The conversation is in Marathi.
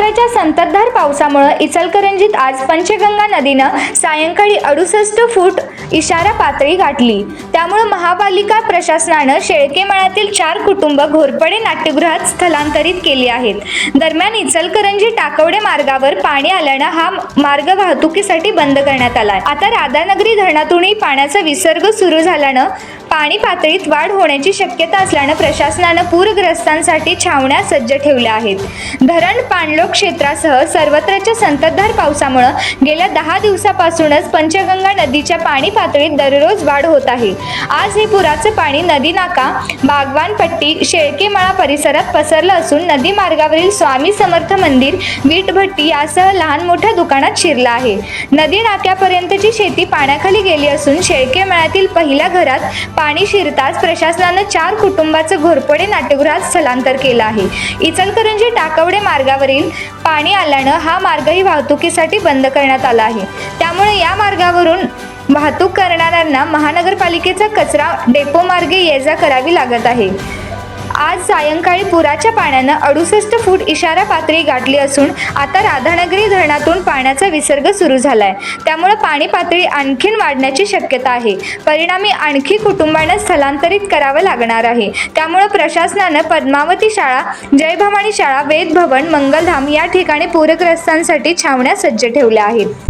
सर्वत्रच्या संततधार पावसामुळे इचलकरंजीत आज पंचगंगा नदीनं सायंकाळी अडुसष्ट फूट इशारा पातळी गाठली. त्यामुळे महापालिका प्रशासनानं शेळकेमळातील चार कुटुंब घोरपडे नाट्यगृहात स्थलांतरित केली आहेत. दरम्यान इचलकरंजी टाकवडे मार्गावर पाणी आल्यानं हा मार्ग वाहतुकीसाठी बंद करण्यात आला आता राधानगरी धरणातूनही पाण्याचा विसर्ग सुरू झाल्यानं पाणी पातळीत वाढ होण्याची शक्यता असल्यानं प्रशासनानं पूरग्रस्तांसाठी छावण्या सज्ज ठेवल्या आहेत. धरण पाणलोट क्षेत्रासह सर्वत्रच्या संततधार पावसामुळं गेल्या दहा दिवसापासूनच पंचगंगा नदीच्या पाणी पातळीत दररोज वाढ होत आहे. आज हे पुराचं पाणी नदी नाका बागवान पट्टी परिसरात पसरलं असून नदी मार्गावरील स्वामी समर्थ मंदिर वीटभट्टी यासह लहान मोठ्या दुकानात शिरलं आहे. नदी नाक्यापर्यंतची शेती पाण्याखाली गेली असून शेळकेमाळ्यातील पहिल्या घरात पाणी शिरताच प्रशासनानं चार कुटुंबाचं घोरपडे नाट्यगृहात स्थलांतर केलं आहे. इचलकरंजी टाकवडे मार्गावरील पाणी आल्यानं हा मार्गही वाहतुकीसाठी बंद करण्यात आला आहे. त्यामुळे या मार्गावरून वाहतूक करणाऱ्यांना महानगरपालिकेचा कचरा डेपो मार्गे ये जा करावी लागत आहे. आज सायंकाळी पुराच्या पाण्यानं अडुसष्ट फूट इशारा पातळी गाठली असून आता राधानगरी धरणातून पाण्याचा विसर्ग सुरू झालाय. त्यामुळे पाणी पातळी आणखीन वाढण्याची शक्यता आहे. परिणामी आणखी कुटुंबांना स्थलांतरित करावं लागणार आहे. त्यामुळे प्रशासनानं पद्मावती शाळा जय भवानी शाळा वेद भवन मंगलधाम या ठिकाणी पूरग्रस्तांसाठी छावण्या सज्ज ठेवल्या आहेत.